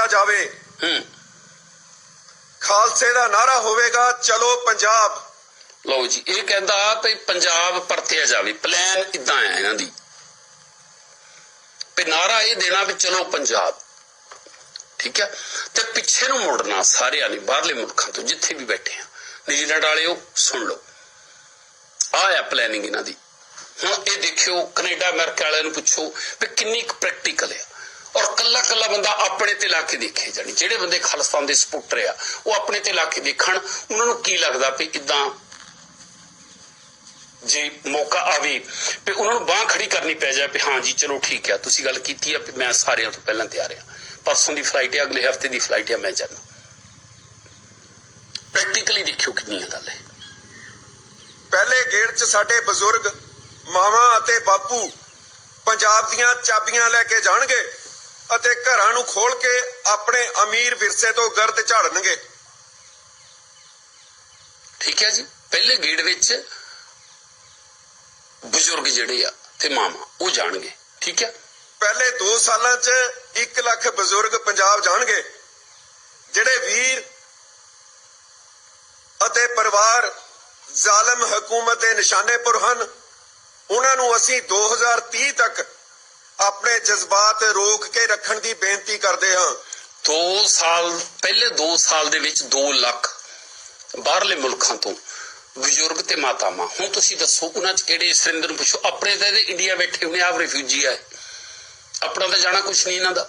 ਪਰਤਿਆ ਜਾਵੇ। ਹੂੰ। ਖਾਲਸੇ ਦਾ ਨਾਰਾ ਹੋਵੇਗਾ ਚਲੋ ਪੰਜਾਬ। ਲਓ ਜੀ ਇਹ ਕਹਿੰਦਾ ਭਈ ਪੰਜਾਬ ਪਰਤਿਆ ਜਾਵੇ ਪਲਾਨ ਇਦਾਂ ਹੈ ਇਹਨਾਂ ਦੀ? ਤੇ ਨਾਰਾ ਇਹ ਦੇਣਾ ਵੀ ਚਲੋ ਪੰਜਾਬ। ਠੀਕ ਹੈ? ਤੇ ਪਿੱਛੇ ਨੂੰ ਮੁੜਨਾ ਸਾਰਿਆਂ ਨੇ ਬਾਹਰਲੇ ਮੁਲਕਾਂ ਤੋਂ ਜਿੱਥੇ ਵੀ ਬੈਠੇ ਆ। ਨਿਊਜ਼ੀਲੈਂਡ ਵਾਲਿਓ ਸੁਣ ਲਓ। ਆਹ ਹੈ ਪਲੈਨਿੰਗ ਇਹਨਾਂ ਦੀ। ਹੁਣ ਇਹ ਦੇਖਿਓ ਕੈਨੇਡਾ ਅਮਰੀਕਾ ਵਾਲਿਆਂ ਨੂੰ ਪੁੱਛੋ ਵੀ ਕਿੰਨੀ ਕੁ ਪ੍ਰੈਕਟੀਕਲ ਔਰ ਕੱਲਾ ਕੱਲਾ ਬੰਦਾ ਆਪਣੇ ਤੇ ਲਾ ਕੇ ਦੇਖੇ ਜਾਣੀ। ਜਿਹੜੇ ਬੰਦੇ ਖਾਲਿਸਤਾਨ ਦੇ ਸਪੋਰਟਰ ਆ, ਉਹ ਆਪਣੇ ਤੇ ਲਾ ਕੇ ਦੇਖਣ, ਉਹਨਾਂ ਨੂੰ ਕੀ ਲੱਗਦਾ ਵੀ ਇਦਾਂ ਜੇ ਮੌਕਾ ਆਵੇ ਤੇ ਉਹਨਾਂ ਨੂੰ ਬਾਹ ਖੜੀ ਕਰਨੀ ਪੈ ਜਾਏ ਵੀ ਹਾਂ ਜੀ, ਚਲੋ ਠੀਕ ਆ, ਤੁਸੀਂ ਗੱਲ ਕੀਤੀ ਆ ਵੀ ਮੈਂ ਸਾਰਿਆਂ ਤੋਂ ਪਹਿਲਾਂ ਤਿਆਰ ਆ। ਪਰਸੋਂ ਦੀ ਫਲਾਈਟ ਹੈ ਅਗਲੇ ਹਫ਼ਤੇ ਦੀ ਫਲਾਈਟ ਹੈ ਮੈਂ ਜਾਣਾ। ਪ੍ਰੈਕਟੀਕਲੀ ਦੇਖਿਓ ਕਿੰਨੀ ਗੱਲ ਹੈ ਪਹਿਲੇ ਗੇੜ 'ਚ ਸਾਡੇ ਬਜ਼ੁਰਗ ਮਾਵਾਂ ਅਤੇ ਬਾਪੂ ਪੰਜਾਬ ਦੀਆਂ ਚਾਬੀਆਂ ਲੈ ਕੇ ਜਾਣਗੇ। ਅਤੇ ਘਰਾਂ ਨੂੰ ਖੋਲ ਕੇ ਆਪਣੇ ਅਮੀਰ ਵਿਰਸੇ ਤੋਂ ਗਰਦ ਝਾੜਨਗੇ। ਠੀਕ ਹੈ ਜੀ। ਪਹਿਲੇ ਗੇੜ ਵਿੱਚ ਬਜ਼ੁਰਗ ਜਿਹੜੇ ਆ ਤੇ ਮਾਮਾ ਉਹ ਜਾਣਗੇ। ਠੀਕ ਹੈ। ਪਹਿਲੇ 2 ਸਾਲਾਂ 'ਚ 1 ਲੱਖ ਬਜ਼ੁਰਗ ਪੰਜਾਬ ਜਾਣਗੇ ਜਿਹੜੇ ਵੀਰ ਅਤੇ ਪਰਿਵਾਰ ਜ਼ਾਲਮ ਹਕੂਮਤ ਦੇ ਨਿਸ਼ਾਨੇ ਪਰ ਹਨ। ਉਹਨਾਂ ਨੂੰ ਅਸੀਂ 2030 ਤੱਕ ਆਪਣੇ ਜਜ਼ਬਾਤ ਰੋਕ ਕੇ ਰੱਖਣ ਦੀ ਬੇਨਤੀ ਕਰਦੇ ਹਾਂ। 2 ਸਾਲ, ਪਹਿਲੇ 2 ਸਾਲ ਦੇ ਵਿੱਚ 2 ਲੱਖ ਬਾਹਰਲੇ ਮੁਲਕਾਂ ਤੋਂ ਬਜ਼ੁਰਗ ਤੇ ਮਾਤਾਵਾਂ। ਹੁਣ ਤੁਸੀਂ ਦੱਸੋ, ਉਹਨਾਂ ਚ ਕਿਹੜੇ ਸਰਿੰਦਰ ਨੂੰ ਪੁੱਛੋ? ਆਪਣੇ ਤਾਂ ਇੰਡੀਆ ਬੈਠੇ ਹੋਣੇ ਆਪ ਰਿਫਿਊਜੀ ਆਏ ਆਪਣਾ ਤਾਂ ਜਾਣਾ ਕੁਛ ਨਹੀਂ ਇਹਨਾਂ ਦਾ।